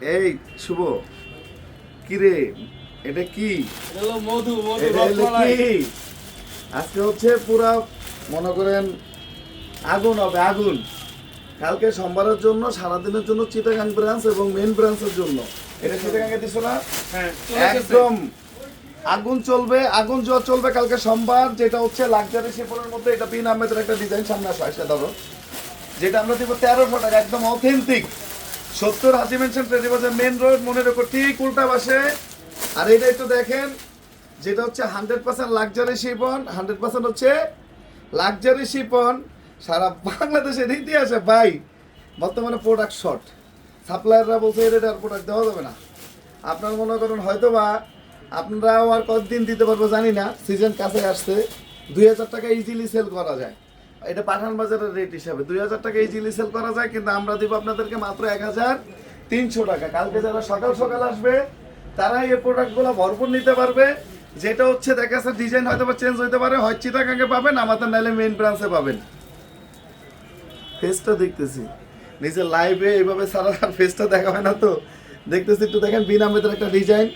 এই শুভ। কি? রে এটা কি? আজকে হচ্ছে পুরা মনে করেন আগুন হবে আগুন। কালকে সোমবারের জন্য সারাদিনের জন্য চিটাগাং ব্রাঞ্চ এবং মেন ব্রাঞ্চের জন্য। এটা চিটাগাঙ্গে দিছো না? হ্যাঁ একদম। আগুন চলবে আগুন জোয়ার চলবে কালকে সোমবার যেটা হচ্ছে লাক্সারি শিপনের মধ্যে এটা পিন আহমেদের একটা ডিজাইন সামনে আসো আসলে ধরো। যেটা আমরা দিব তেরোশো টাকা একদম অথেন্টিক সত্তর হাজি মেনশন বাজার মেন রোড মনে রেখো, ঠিক উল্টা পাশে। আর এটা একটু দেখেন, যেটা হচ্ছে hundred percent luxury Shipon hundred percent হচ্ছে লাক্সারি শিপন। সারা বাংলাদেশের ইতিহাসে ভাই, বর্তমানে প্রোডাক্ট শর্ট সাপ্লায়াররা বলছে এর আর প্রোডাক্ট দেওয়া যাবে না। আপনার মনে করেন হয়তো বা আপনারাও আর কতদিন দিতে পারব জানি না সিজন কাছে আসছে। দুই হাজার টাকা ইজিলি সেল করা যায়। এটা পাঠান বাজারের রেট হিসাবে। দুই হাজার টাকা ইজিলি সেল করা যায়, কিন্তু আমরা দিব আপনাদেরকে মাত্র এক হাজার তিনশো টাকা। কালকে যারা সকাল সকাল আসবে তারা এই প্রোডাক্টগুলো ভরপুর নিতে পারবে। যেটা হচ্ছে, দেখা যাচ্ছে ডিজাইন হয়তো বা চেঞ্জ হতে পারে, হয় চিটাগাঙ্গে পাবেন, আমাদের নাইলে মেইন ব্রাঞ্চে পাবেন। ফেসটা দেখতেছি। নিজের লাইভে এইভাবে সারা ফেসটা দেখা হয় না তো। দেখতেছি একটু দেখেন বিন আহমেদের একটা design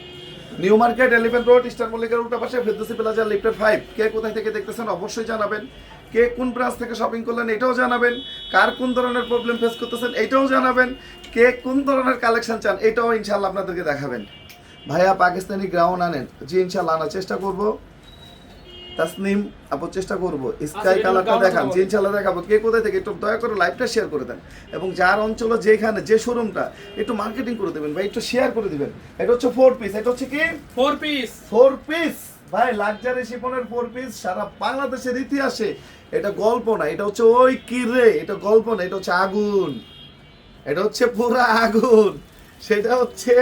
New Market Elephant Road Eastern মল্লিকের উল্টা পাশে ফেরদৌসি প্লাজা লিফটের ফাইভ কে কোথায় থেকে দেখতেছেন অবশ্যই জানাবেন। কে কোন ব্রাঞ্চ থেকে শপিং করলেন এটাও জানাবেন। কার কোন ধরনের প্রবলেম ফেস করতেছেন এটাও জানাবেন। কে কোন ধরনের কালেকশন চান এটাও ইনশাল্লাহ আপনাদেরকে দেখাবেন। ভাইয়া, পাকিস্তানি গ্রাউন্ড আনেন। জি ইনশাল্লাহ আনার চেষ্টা করব। তাসনিম আপু চেষ্টা করব। স্কাই আচ্ছা, কালারটা দেখান যে ইনশাল্লাহ দেখাবো কে কোথায় থেকে একটু দয়া করে লাইভটা শেয়ার করে দেন। এবং যার অঞ্চলে যেখানে যে শোরুমটা একটু মার্কেটিং করে দেবেন ভাই একটু শেয়ার করে দিবেন। এটা হচ্ছে ফোর পিস এটা হচ্ছে কি? ফোর পিস ফোর পিস ভাই লাক্সারি শিপনের ফোর পিস সারা বাংলাদেশের ইতিহাসে। এটা গল্প না এটা হচ্ছে ওই কি রে? এটা গল্প না এটা হচ্ছে আগুন। এটা হচ্ছে পুরা আগুন। সেটা হচ্ছে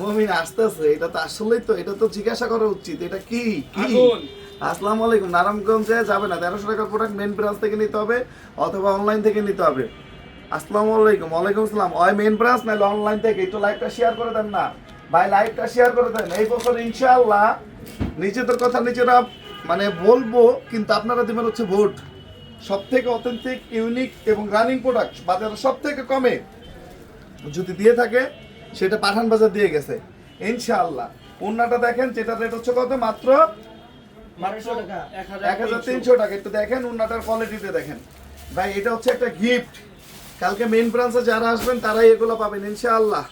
মমিন আসতেছে। এটা তো আসলেই তো এটা তো জিজ্ঞাসা করা উচিত। এটা কি? কি? আগুন। আসসালামু আলাইকুম। নারায়ণগঞ্জে যাবে না। তেরোশো টাকার প্রোডাক্ট মেন ব্রাঞ্চ থেকে নিতে হবে অথবা অনলাইন থেকে নিতে হবে। আসসালামু আলাইকুম। ওয়ালাইকুম আসসালাম। ওই মেন ব্রাঞ্চ নাহলে অনলাইন থেকে? একটু লাইভটা শেয়ার করে দেন না। ভাই লাইভটা শেয়ার করে দেন। এই বছর ইনশাআল্লাহ নিজেদের কথা নিজেরা মানে বলব, কিন্তু আপনারা দিবেন হচ্ছে ভোট। সব থেকে অথেন্টিক ইউনিক এবং রানিং প্রোডাক্ট বাজারে সব থেকে কমে। যদি দিয়ে থাকে, সেটা পাঠান বাজার দিয়ে গেছে। ইনশাআল্লাহ। উন্নাটা দেখেন যেটা রেট হচ্ছে কত? মাত্র এক হাজার তিনশো টাকা। একটু দেখেন উন্নাটার কোয়ালিটিতে দেখেন। ভাই এটা হচ্ছে একটা গিফট কালকে মেন ব্রাঞ্চে যারা আসবেন তারাই এগুলো পাবেন ইনশাআল্লাহ।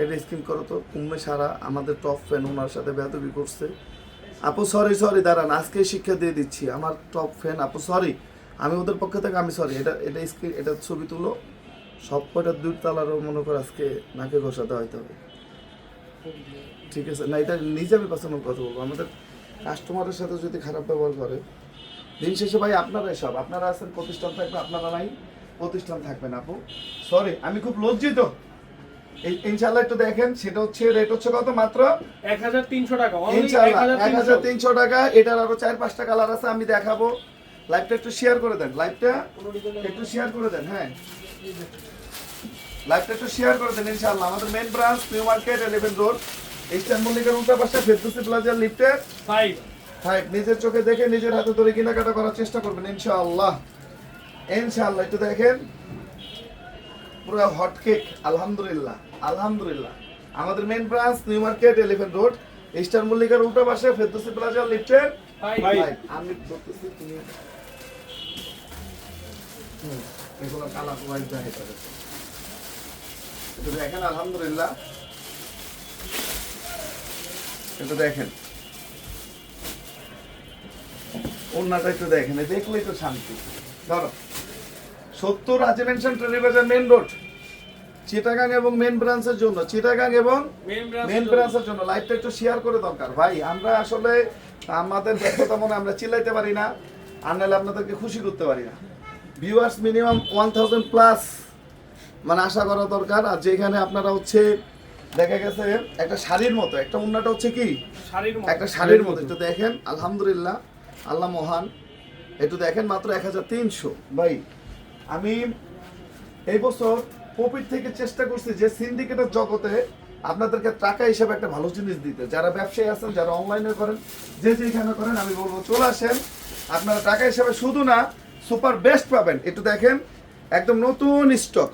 এটা স্কিম করো তো। কুম্মে সারা আমাদের টপ ফ্যান ওনার সাথে বেদবি করছে। আপু সরি সরি দাঁড়ান আজকে শিক্ষা দিয়ে দিচ্ছি। আমার টপ ফ্যান আপু সরি আমি ওদের পক্ষ থেকে আমি সরি এটা এটা স্ক্রিন এটা ছবি তুলো। সব কয়টা দুই তালারও মনে করো আজকে নাকে ঘষাতে হইতে হবে ঠিক আছে না এটা নিজে আমি পার্সোনাল কথা বলব। আমাদের কাস্টমারের সাথে যদি খারাপ ব্যবহার করে দিন শেষে ভাই আপনারাই সব। আপনারা আছেন প্রতিষ্ঠান থাকবে আপনারা নাই প্রতিষ্ঠান থাকবেন আপু। সরি আমি খুব লজ্জিত। ইনশাল্লাহ একটু দেখেন সেটা হচ্ছে রেট হচ্ছে কত মাত্র? এক হাজার তিনশো টাকা এক হাজার তিনশো। টাকা এটার আরও চার পাঁচটা কালার আছে আমি দেখাবো। লাইভটা একটু শেয়ার করে দেন লাইভটা একটু শেয়ার করে দেন হ্যাঁ। লাইভটা একটু শেয়ার করে দেন ইনশাআল্লাহ। আমাদের main branch New Market Elephant Road Eastern মল্লিকার উল্টা পাশে ফেরদৌসি প্লাজার লিফটের ফাইভ ফাইভ নিজের চোখে দেখে নিজের হাতে ধরে কেনাকাটা করার চেষ্টা করবেন ইনশাআল্লাহ। ইনশাআল্লাহ একটু দেখেন। পুরো হট কেক আলহামদুলিল্লাহ আলহামদুলিল্লাহ। আমাদের main branch New Market Elephant Road Eastern মল্লিকার উল্টা পাশে ফেরদৌসি প্লাজা লিফটের আমি বলতেছি তুমি এগুলো কালা হোয়াইট দেখে একটু দেখেন আলহামদুলিল্লাহ। একটু দেখেন ওনাটা একটু দেখেন দেখলেই তো শান্তি। ধরো সত্তর ট্রেনিবাজার মেন রোড চিটাগাং এবং মেন ব্রাঞ্চের জন্য চিটাগাং এবং মেন ব্রাঞ্চের জন্য। লাইভটা একটু শেয়ার করে দরকার। ভাই আমরা আসলে আমাদের ব্যস্ততা মনে আমরা চিল্লাইতে পারি না আর নাহলে আপনাদেরকে খুশি করতে পারি না। Viewers minimum one thousand plus মানে আশা করা দরকার। আর যেখানে আপনারা হচ্ছে দেখা গেছে একটা শাড়ির মতো একটা উন্নাটা হচ্ছে কি? শাড়ির একটা শাড়ির মতো একটু দেখেন আলহামদুলিল্লাহ আল্লাহ মহান। একটু দেখেন মাত্র এক হাজার তিনশো। ভাই আমি এই বছর প্রফিট থেকে চেষ্টা করছি যে সিন্ডিকেটের জগতে আপনাদেরকে টাকা হিসেবে একটা ভালো জিনিস দিতে। যারা ব্যবসায়ী আছেন যারা অনলাইনে করেন যে যেখানে করেন আমি বলব চলে আসেন। আপনারা টাকা হিসেবে শুধু না সুপার বেস্ট পাবেন। একটু দেখেন একদম নতুন স্টক।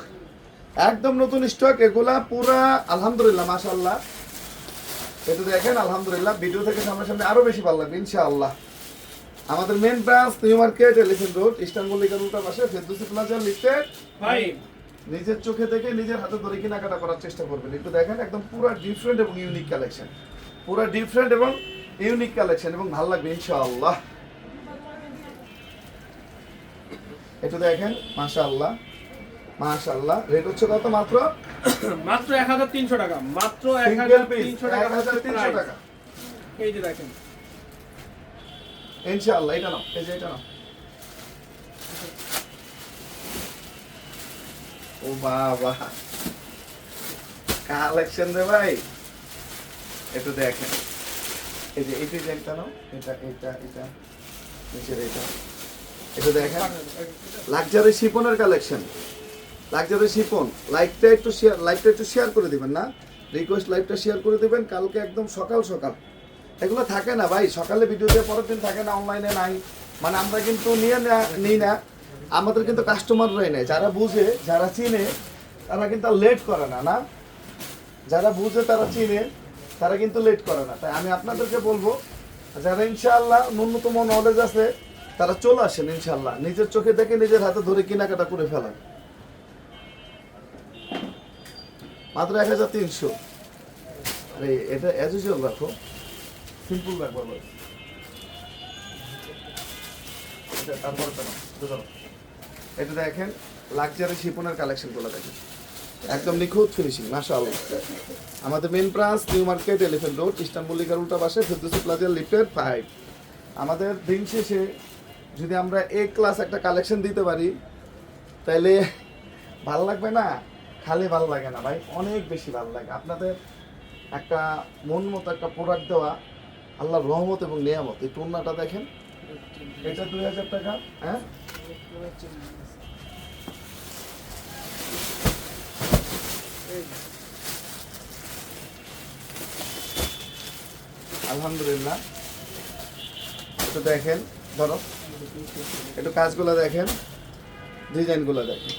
একদম নতুন স্টক এগুলা পুরা আলহামদুলিল্লাহ মাশাআল্লাহ। এটা দেখেন আলহামদুলিল্লাহ ভিডিও থেকে সামনে সামনে আরও বেশি ভালো লাগবে ইনশাআল্লাহ। আমাদের main branch New Market Elephant Road Eastern মল্লিকার উল্টা পাশে ফেরদৌসি প্লাজা লিফটেড নিজের চোখে দেখে নিজের হাতে ধরে কেনাকাটা করার চেষ্টা করবেন। একটু দেখেন একদম পুরো ডিফারেন্ট এবং ইউনিক কালেকশন পুরো ডিফারেন্ট এবং ইউনিক কালেকশন এবং ভালো লাগবে ইনশাআল্লাহ। একটু দেখেন মাশাআল্লাহ মাশাআল্লাহ। রেট হচ্ছে কত মাত্র? মাত্র এক হাজার তিনশো টাকা মাত্র এক সিঙ্গেল হাজার পিস তিনশো টাকা এক হাজার তিনশো price। টাকা। এই যে দেখেন। ইনশাআল্লাহ এটা নাও এই যে এটা নাও। ও বাবা কালেকশন রে ভাই। একটু দেখেন। এই যে এই ডিজাইনটা নাও এটা এটা এটা নিচের এটা। এটা দেখেন। লাক্সারি শিপনের কালেকশন লাক্সারি শিপন লাইকটা একটু শেয়ার লাইকটা একটু শেয়ার করে দিবেন না? রিকোয়েস্ট লাইভটা শেয়ার করে দিবেন, কালকে একদম সকাল সকাল। এগুলো থাকে না ভাই, সকালে ভিডিও দিয়ে পরের দিন থাকে না অনলাইনে নাই। মানে আমরা কিন্তু নিয়ে নিই না। আমাদের কিন্তু কাস্টমাররাই নেয়। যারা বুঝে, যারা চিনে, তারা কিন্তু লেট করে না না? যারা বুঝে, তারা চিনে, তারা কিন্তু লেট করে না। তাই আমি আপনাদেরকে বলব, যারা ইনশাআল্লাহ ন্যূনতম নলেজ আছে তারা চলে আসেন ইনশাল্লাহ নিজের চোখে দেখে নিজের হাতে ধরে কেনাকাটা করে ফেলেন। মাত্র এক হাজার তিনশো। আরে, এটা অ্যাজ ইউজুয়াল রাখো সিম্পল রাখব বস এটা দেখেন লাক্সারি শিপনের কালেকশনগুলো দেখেন। একদম নিখুঁত ফিনিশিং মাশাআল্লাহ। আমাদের main branch New Market Elephant Road Eastern মল্লিকার উল্টা পাশে ফেরদৌসি প্লাজা লিফটেড ফাইভ আমাদের দিন শেষে যদি আমরা এ ক্লাস একটা কালেকশন দিতে পারি তাহলে ভালো লাগবে না? খালি ভালো লাগে না ভাই, অনেক বেশি ভালো লাগে। আপনাদের একটা মন মতো একটা প্রোডাক্ট দেওয়া আল্লাহর রহমত এবং নিয়ামত। এই টুর্নাটা দেখেন। এটা দুই হাজার টাকা হ্যাঁ? আলহামদুলিল্লাহ। একটু দেখেন। ধরো। একটু কাজগুলো দেখেন ডিজাইনগুলো দেখেন।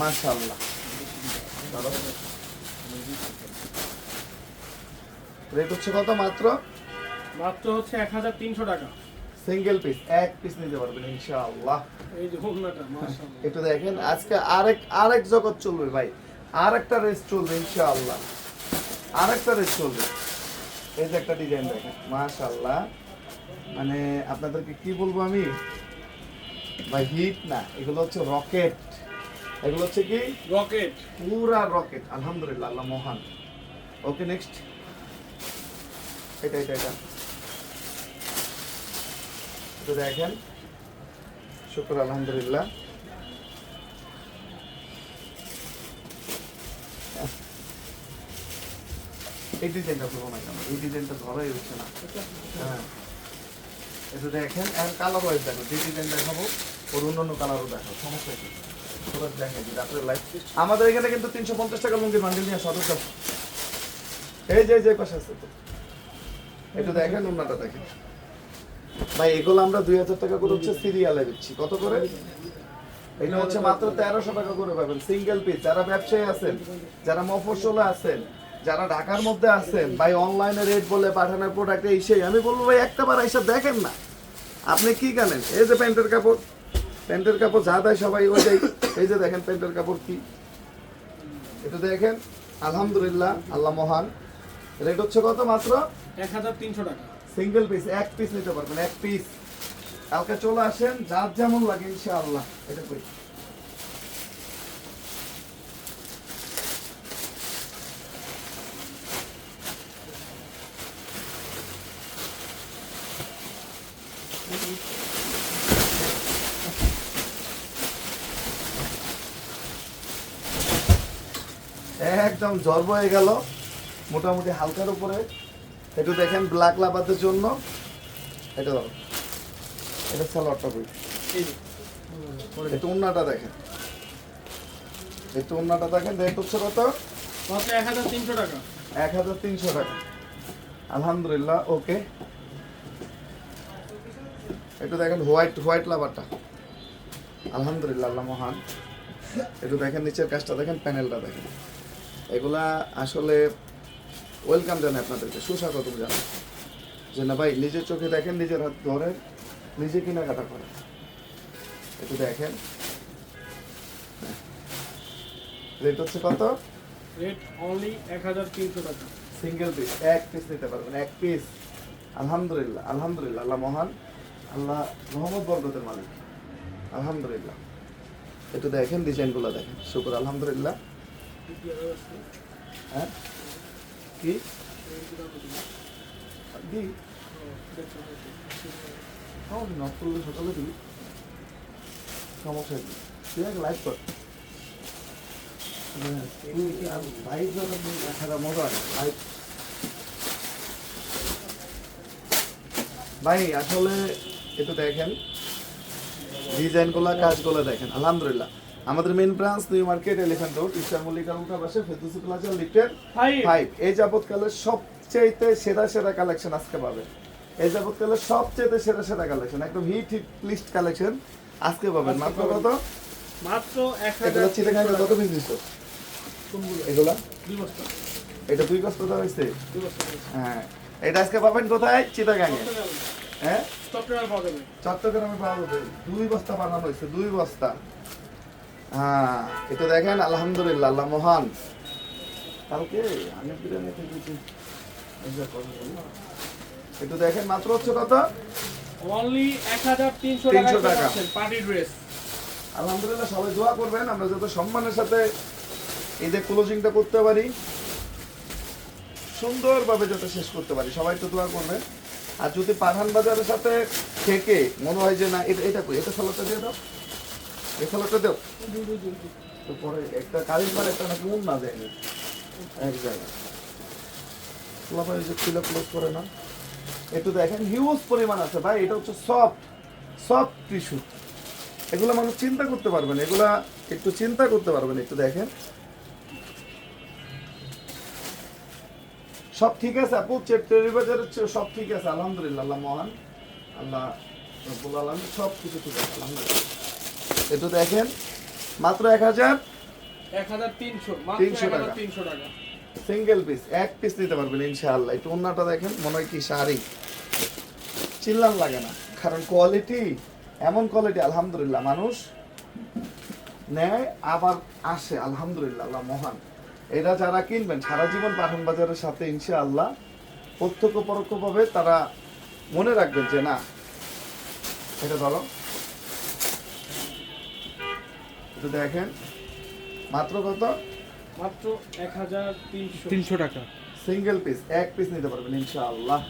মাশাআল্লাহ। ধরো। রেট হচ্ছে কত মাত্র? মাত্র হচ্ছে এক হাজার তিনশো টাকা। সিঙ্গেল পিস এক পিস নিতে পারবেন ইনশাআল্লাহ। এই যে হোমনাটা মাশাআল্লাহ। একটু দেখেন আজকে আরেক আরেক জগৎ চলবে ভাই। আর একটা রেস চলবে ইনশাআল্লাহ। আর একটা রেস চলবে। এই যে একটা ডিজাইন দেখেন মাশাআল্লাহ। মানে আপনাদেরকে কি বলব আমি? ভাই হিট না এগুলো হচ্ছে রকেট। এগুলো হচ্ছে কি? রকেট। পুরা রকেট আলহামদুলিল্লাহ আল্লাহ মহান। Okay next. এটা এটা এটা। তো দেখেন। শুক্র আলহামদুলিল্লাহ। এই ডিজাইনটা করব না কেন এই ডিজাইনটা ধরাই হচ্ছে না। হ্যাঁ। এটা দেখেন এখন কালার ওয়াইজ দেখো, যে ডিজাইন দেখাবো, ওর অন্য কালারও দেখো, সমস্যা কি? আমাদের এখানে কিন্তু তিনশো পঞ্চাশ টাকা লুঙ্গির বান্ডিল নিয়ে সদস্য এই যে যে পাশে আছে। তো একটু দেখেন অন্যটা দেখেন। ভাই, এগুলো আমরা দুই হাজার টাকা করে হচ্ছে সিরিয়ালে দিচ্ছি। কত করে? এটা হচ্ছে মাত্র তেরোশো টাকা করে পাবেন সিঙ্গেল পিস যারা ব্যবসায়ী আছেন, যারা মফসলে আছেন, যারা ঢাকার মধ্যে আছেন, ভাই অনলাইনে রেট বলে পাঠানোর প্রোডাক্ট এই সেই। আমি বলব, ভাই একটা বার এসে দেখেন না। আপনি কি জানেন এই যে প্যান্টের কাপড়। প্যান্টের কাপড় যা দেয় সবাই ওইটাই এই যে দেখেন প্যান্টের কাপড় কি। এটা দেখেন আলহামদুলিল্লাহ আল্লাহ মহান। রেট হচ্ছে কত মাত্র? এক হাজার তিনশো টাকা। সিঙ্গেল পিস এক পিস নিতে পারবেন এক পিস কালকে চলে আসেন যার যেমন লাগে ইনশাআল্লাহ এটা কই একদম জ্বর হয়ে গেল। মোটামুটি হালকার উপরে। একটু দেখেন ব্ল্যাক লাভারদের জন্য। এটা দাও এটা এই যে একটু উন্নাটা দেখেন। একটু উন্নাটা দেখেন রেট হচ্ছে কত এক হাজার তিনশো টাকা। এক হাজার তিনশো টাকা। আলহামদুলিল্লাহ ওকে একটু দেখেন হোয়াইট হোয়াইট লাভারটা আলহামদুলিল্লাহ আল্লাহ মহান। একটু দেখেন নিচের কাজটা দেখেন প্যানেলটা দেখেন। এগুলা আসলে ওয়েলকাম জানাই আপনাদেরকে সুস্বাগতম জানাই। যে না ভাই নিজের চোখে দেখেন নিজের হাত ধরে নিজে কেনাকাটা করেন। একটু দেখেন। রেট হচ্ছে কত? রেট অনলি এক হাজার তিনশো টাকা। সিঙ্গেল পিস এক পিস নিতে পারবেন এক পিস আলহামদুলিল্লাহ আলহামদুলিল্লাহ আল্লাহ মহান। আল্লাহ মোহাম্মদ বরকতের মালিক। আলহামদুলিল্লাহ। একটু দেখেন ডিজাইনগুলো দেখেন। শুকুর, আলহামদুলিল্লাহ। হ্যাঁ? কি? দেখা মজা লাইভ ভাই, আসলে একটু দেখেন। ডিজাইনগুলো কাজগুলো দেখেন আলহামদুলিল্লাহ। আমাদের main branch New Market Elephant Road Eastern মল্লিকার উঠা পাশে ফেতুসি প্লাজা লিফটেড হাই ফাইভ এই যাবৎকালের সবচেয়ে সেরা সেরা কালেকশন আজকে পাবে। এই যাবৎকালের সবচেয়ে সেরা সেরা কালেকশন একদম হিট হিট লিস্ট কালেকশন আজকে পাবেন। মাত্র কত? মাত্র এক হাজার কত পিস দিচ্ছ এগুলা? এটা দুই কষ্ট দেওয়া হয়েছে? বস্তা। হ্যাঁ। এটা আজকে পাবেন কোথায়? চিটাগাং এ হ্যাঁ? চট্টগ্রাম পাওয়া যাবে। চট্টগ্রামে পাওয়া যাবে। দুই বস্তা বানানো হয়েছে দুই বস্তা। হ্যাঁ এটা দেখেন আলহামদুলিল্লাহ আল্লাহ মহান। কালকে আমি বিরিয়ানি খেয়েছি একটু দেখেন মাত্র হচ্ছে কত? অনলি এক হাজার তিনশো 300 টাকা। টাকা। পার্টি ড্রেস আলহামদুলিল্লাহ সবাই দোয়া করবেন আমরা যত সম্মানের সাথে এই যে ক্লোজিংটা করতে পারি সুন্দরভাবে যাতে শেষ করতে পারি সবাই তো দোয়া করবেন। আর যদি পাঠান বাজারের সাথে থেকে মনে হয় যে না, এটা এটা কই? এটা সালাদটা দিয়ে দাও। এই সালাদটা দাও। তো পরে একটা কারিজমার একটা নাকি উন না দেয়নি এক জায়গায়। যে খুলে ক্লোজ করে না। একটু দেখেন হিউজ পরিমাণ আছে। ভাই, এটা হচ্ছে সফট সফট টিস্যু এগুলো মানুষ চিন্তা করতে পারবেন এগুলা একটু চিন্তা করতে পারবেন একটু দেখেন। সব ঠিক আছে আপু টেরি বাজারের চেয়ে সব ঠিক আছে আলহামদুলিল্লাহ আল্লাহ মহান আল্লাহ রব্বুল আলমিন সব কিছু ঠিক আছে আলহামদুলিল্লাহ। একটু দেখেন মাত্র এক হাজার এক হাজার তিনশো মাত্র 300 টাকা। তিনশো টাকা। সিঙ্গেল পিস এক পিস নিতে পারবেন ইনশাআল্লাহ। একটু অন্যটা দেখেন মনে হয় কি শাড়ি। চিল্লান লাগে না কারণ কোয়ালিটি এমন কোয়ালিটি আলহামদুলিল্লাহ মানুষ নেয় আবার আসে আলহামদুলিল্লাহ আল্লাহ মহান। এটা যারা কিনবেন সারা জীবন পাঠান বাজারের সাথে ইনশাআল্লাহ প্রত্যক্ষ পরোক্ষভাবে তারা মনে রাখবেন যে না এটা ধরো একটু দেখেন মাত্র কত? মাত্র এক হাজার তিনশো। তিনশো টাকা। সিঙ্গেল পিস এক পিস নিতে পারবেন ইনশাআল্লাহ।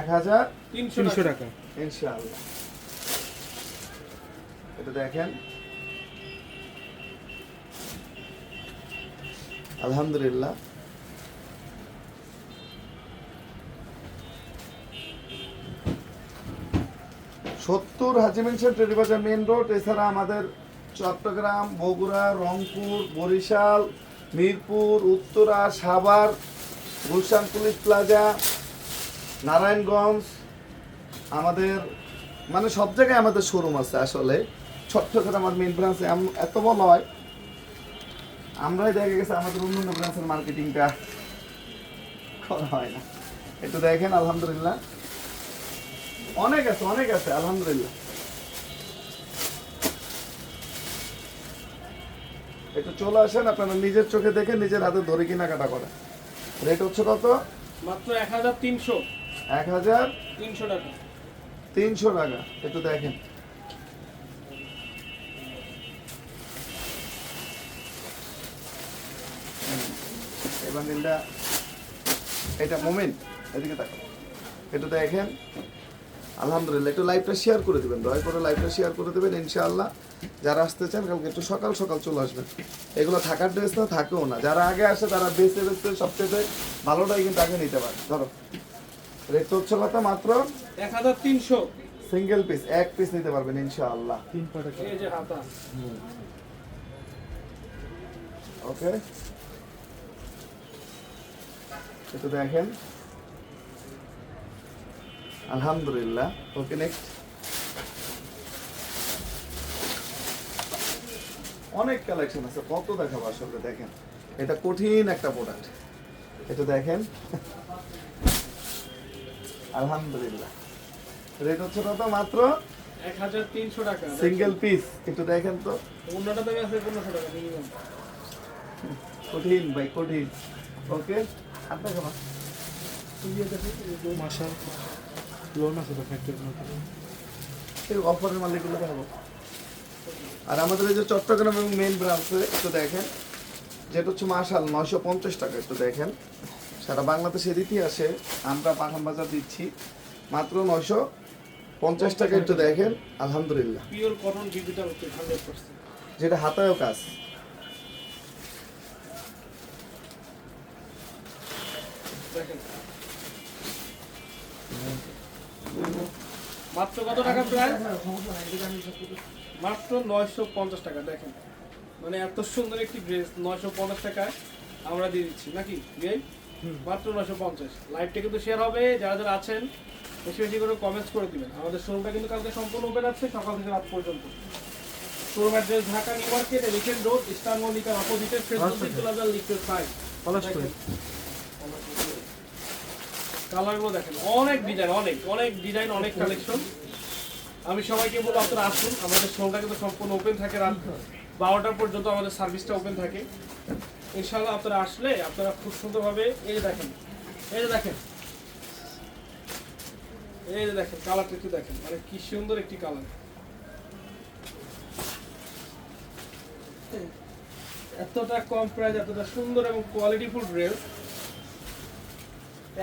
এক হাজার তিনশো তিনশো টাকা টাকা। ইনশাআল্লাহ। এটা দেখেন আলহামদুলিল্লাহ। সত্তর Haji mansion Terry Bazar main road, এছাড়া আমাদের চট্টগ্রাম, বগুড়া, রংপুর, বরিশাল, মিরপুর, উত্তরা, সাভার, গুলশান পুলিশ প্লাজা, নারায়ণগঞ্জ, আমাদের মানে সব জায়গায় আমাদের শোরুম আছে আসলে। ছোট্ট চট্টগ্রাম আমার মেন ব্রাঞ্চে এত বড় হয় আমরাই দেখা গেছে আমাদের অন্য অন্য ব্রাঞ্চের মার্কেটিংটা করা হয় না। একটু দেখেন আলহামদুলিল্লাহ। অনেক আছে অনেক আছে আলহামদুলিল্লাহ। একটু চলে আসেন আপনারা নিজের চোখে দেখে নিজের হাতে ধরে কেনাকাটা করেন। রেট হচ্ছে কত? মাত্র এক হাজার তিনশো। এক হাজার তিনশো টাকা। তিনশো টাকা। একটু দেখেন। বান্ডিলটা এটা মোমেন্ট এদিকে দেখো একটু দেখেন আলহামদুলিল্লাহ একটু লাইভটা শেয়ার করে দেবেন দয়া করে লাইভটা শেয়ার করে দেবেন ইনশাআল্লাহ। যারা আসতে চান কালকে একটু সকাল সকাল চলে আসবেন। এগুলো থাকার ড্রেস না থাকেও না। যারা আগে আসে তারা বেছে বেছে সবচেয়ে ভালোটাই কিন্তু আগে নিতে পারে। ধরো রেট হচ্ছে কথা মাত্র? এক হাজার তিনশো। সিঙ্গেল পিস এক পিস নিতে পারবেন ইনশাআল্লাহ। তিন ওকে একটু দেখেন। আলহামদুলিল্লাহ। ওকে নেক্সট অনেক কালেকশন আছে কত দেখাবো আসলে দেখেন। এটা কঠিন একটা প্রোডাক্ট এটা দেখেন। আলহামদুলিল্লাহ। রেট হচ্ছে কত মাত্র? টাকা। সিঙ্গেল পিস একটু দেখেন তো। কঠিন ভাই কঠিন। ওকে আর দেখো মাসা লোন আছে তো ফ্যাক্টরির মধ্যে এই অফারের মালিকগুলো দেখাবো। আর আমাদের এই যে চট্টগ্রাম এবং মেইন ব্রাঞ্চে একটু দেখেন যেটা হচ্ছে মাসাল নয়শো পঞ্চাশ টাকা একটু দেখেন। সারা বাংলাদেশের ইতিহাসে আমরা পাঠান বাজার দিচ্ছি মাত্র নয়শো পঞ্চাশ টাকা একটু দেখেন আলহামদুলিল্লাহ। পিওর কটন ডিজিটাল যেটা হাতায়ও কাজ। মাত্র কত টাকা প্রায়? মাত্র নয়শো পঞ্চাশ টাকা দেখেন। মানে এত সুন্দর একটি ড্রেস নয়শো পঞ্চাশ টাকায় আমরা দিয়ে দিচ্ছি নাকি? মাত্র নয়শো পঞ্চাশ। লাইভটা কিন্তু শেয়ার হবে যারা যারা আছেন বেশি বেশি করে কমেন্টস করে দিবেন। আমাদের শোরুমটা কিন্তু কালকে সম্পূর্ণ ওপেন আছে সকাল থেকে রাত পর্যন্ত। Showroom address Dhaka New Market Elephant Road Eastern মল্লিকার অপোজিটে ফেসবুক প্লাজার পলাশ করে কালারগুলো দেখেন, অনেক ডিজাইন অনেক অনেক ডিজাইন অনেক কালেকশন আমি সবাইকে বলব, আপনারা আসুন, আমাদের শোরুমটা কিন্তু সম্পূর্ণ ওপেন থাকে রাত বারোটা পর্যন্ত আমাদের সার্ভিসটা ওপেন থাকে। ইনশাল্লাহ আপনারা আসলে আপনারা খুব সুন্দরভাবে, এই যে দেখেন, এই যে দেখেন, এই যে দেখেন কালারটা একটু দেখেন মানে কি সুন্দর একটি কালার এতটা কম প্রাইস এতটা সুন্দর এবং কোয়ালিটিফুল ড্রেস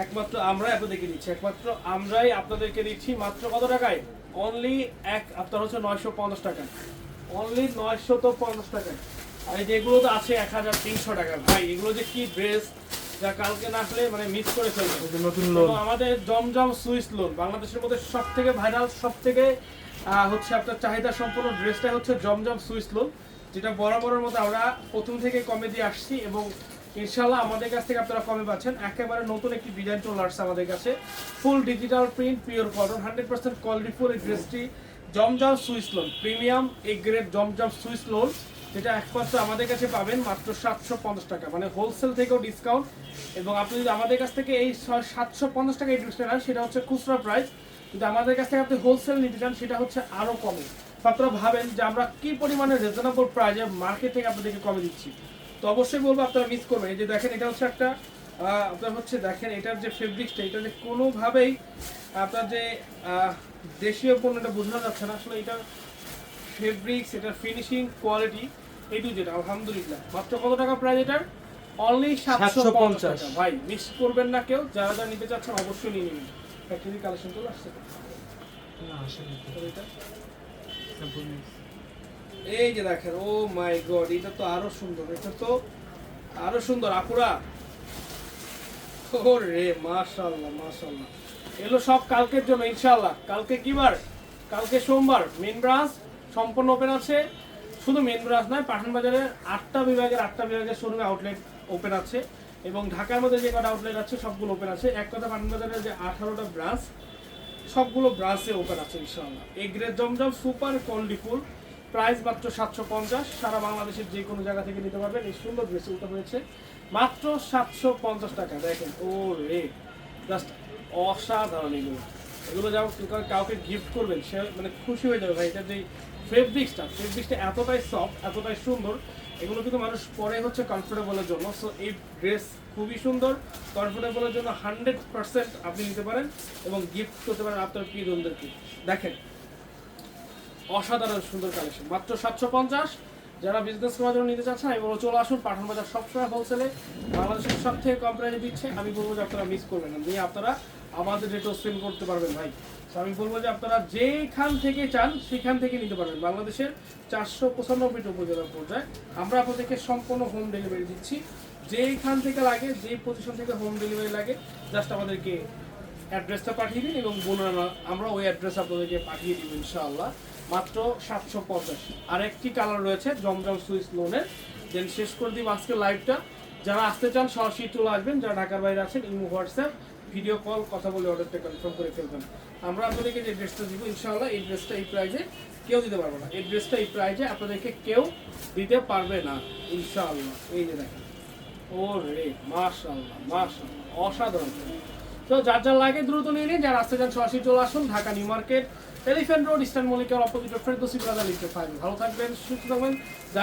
একমাত্র আমরাই আপনাদেরকে দিচ্ছি। একমাত্র আমরাই আপনাদেরকে দিচ্ছি মাত্র কত টাকায়? অনলি এক আপনার হচ্ছে নয়শো পঞ্চাশ টাকা। অনলি নয়শো তো পঞ্চাশ টাকায় আর যেগুলো তো আছে এক হাজার তিনশো টাকা। ভাই এগুলো যে কি ড্রেস যা কালকে না আসলে মানে মিস করে ফেলবে। নতুন লোন আমাদের জমজম সুইস লোন বাংলাদেশের মধ্যে সব থেকে ভাইরাল সব থেকে হচ্ছে আপনার চাহিদা সম্পূর্ণ ড্রেসটা হচ্ছে জমজম সুইস লোন যেটা বরাবরের মতো আমরা প্রথম থেকে কমে দিয়ে আসছি এবং ইনশাল্লাহ আমাদের কাছ থেকে আপনারা কমে পাচ্ছেন। একেবারে নতুন একটি ডিজাইন চলে আসছে আমাদের কাছে। Full digital print pure cotton hundred percent quality full এই ড্রেসটি Zamzam Swiss lawn premium A grade Zamzam Swiss lawn যেটা একমাত্র আমাদের কাছে পাবেন মাত্র সাতশো পঞ্চাশ টাকা। মানে হোলসেল থেকেও ডিসকাউন্ট এবং আপনি যদি আমাদের কাছ থেকে এই সাতশো পঞ্চাশ টাকা এই ড্রেসটা নেন, সেটা হচ্ছে খুচরা প্রাইস কিন্তু আমাদের কাছ থেকে আপনি হোলসেল নিতে চান, সেটা হচ্ছে আরও কমে। আপনারা ভাবেন যে আমরা কি পরিমাণে রিজনেবল প্রাইজে মার্কেট থেকে আপনাদেরকে কমে দিচ্ছি। তো অবশ্যই বলব আপনারা মিস করবেন। এই যে দেখেন এটা হচ্ছে একটা আপনার হচ্ছে দেখেন এটার যে ফেব্রিক্সটা এটা যে কোনোভাবেই আপনার যে দেশীয় পণ্যটা বোঝানো যাচ্ছে না। আসলে এটা ফেব্রিক্স এটার ফিনিশিং কোয়ালিটি এই টু যেটা আলহামদুলিল্লাহ। মাত্র কত টাকা প্রাইস এটার? অনলি সাতশো পঞ্চাশ 750 ভাই মিস করবেন না কেউ। যারা যারা নিতে চাচ্ছেন অবশ্যই নিয়ে নেবেন। ফ্যাক্টরি কালেকশন চলে আসছে। না আসেনি। তো এটা? এই যে দেখেন, ও মাই গড এটা তো আরও সুন্দর, এটা তো আরও সুন্দর, আপুরা। ও রে মাশাআল্লাহ মাশাআল্লাহ। এগুলো সব কালকের জন্য, ইনশাআল্লাহ। কালকে কি বার? কালকে সোমবার। মেন ব্রাঞ্চ সম্পূর্ণ ওপেন আছে। শুধু মেন ব্রাঞ্চ নয়, পাঠান বাজারে আটটা বিভাগের আটটা বিভাগের শোরুমে আউটলেট ওপেন আছে। এবং ঢাকার মধ্যে যে কটা আউটলেট আছে, সবগুলো ওপেন আছে। এক কথা, পাঠান বাজারের যে আঠারোটা ব্রাঞ্চ সবগুলো ব্রাঞ্চে ওপেন আছে, ইনশাআল্লাহ। এই grade Zamzam super quality full price মাত্র সাতশো পঞ্চাশ, সারা বাংলাদেশের যে কোনো জায়গা থেকে নিতে পারবেন। এই সুন্দর ড্রেস উঠে হয়েছে মাত্র সাতশো পঞ্চাশ টাকা। দেখেন ও রে জাস্ট অসাধারণ এগুলো। এগুলো কেউ- কাউকে গিফট করবেন, সে মানে খুশি হয়ে যাবে ভাই। এটা যে ফেব্রিক্সটা ফেব্রিক্সটা এতটাই সফট এতটাই সুন্দর, এগুলো কিন্তু মানুষ পরে হচ্ছে কমফোর্টেবলের জন্য। সো এই ড্রেস খুবই সুন্দর কমফোর্টেবলের জন্য হান্ড্রেড পার্সেন্ট আপনি নিতে পারেন এবং গিফট করতে পারেন আপনার প্রিয়জনদেরকে দেখেন অসাধারণ সুন্দর কালেকশন মাত্র সাতশো পঞ্চাশ। যারা বিজনেস করার জন্য নিতে চাচ্ছেন, আমি বলব চলে আসুন পাঠান বাজার সবসময় হোলসেলে বাংলাদেশের সব থেকে কম প্রাইসে দিচ্ছে, আমি বলব যে আপনারা মিস করবেন না। দিয়ে আপনারা আমাদের রেটও সেল করতে পারবেন ভাই। তো আমি বলব যে আপনারা যেখান থেকে চান, সেখান থেকে নিতে পারবেন। বাংলাদেশের চারশো পঁচানব্বইটি উপজেলা পর্যায়ে আমরা আপনাদেরকে সম্পূর্ণ হোম ডেলিভারি দিচ্ছি। যেখান থেকে লাগে যে পজিশন থেকে হোম ডেলিভারি লাগে জাস্ট আমাদেরকে অ্যাড্রেসটা পাঠিয়ে দিন এবং বোনারা আমরা ওই অ্যাড্রেস আপনাদেরকে পাঠিয়ে দিব, ইনশাআল্লাহ। মাত্র সাতশো পঞ্চাশ। আর একটি কালার রয়েছে জমজম সুইস লোনের। দেন শেষ করে দিব আজকে লাইভটা যারা আসতে চান, সরাসরি চলে আসবেন। যারা ঢাকার বাইরে আছেন, ইমো, হোয়াটসঅ্যাপ ভিডিও কল কথা বলে অর্ডারটা কনফার্ম করে ফেলবেন। আমরা আপনাদেরকে যে ড্রেসটা দিব, ইনশাআল্লাহ এই ড্রেসটা এই প্রাইজে কেউ দিতে পারবে না। এই ড্রেসটা এই প্রাইজে আপনাদেরকে কেউ দিতে পারবে না, ইনশাআল্লাহ। এই যে দেখেন। ও রে মাশাআল্লাহ মাশাআল্লাহ, অসাধারণ। তো যার যার লাগে দ্রুত নিয়ে নিন। যারা আসতে চান, সরাসরি চলে আসুন। Dhaka New Market Elephant Road Eastern মলিকার opposite Ferdousi brother লিখতে পারেন ভালো থাকবেন সুস্থ থাকবেন।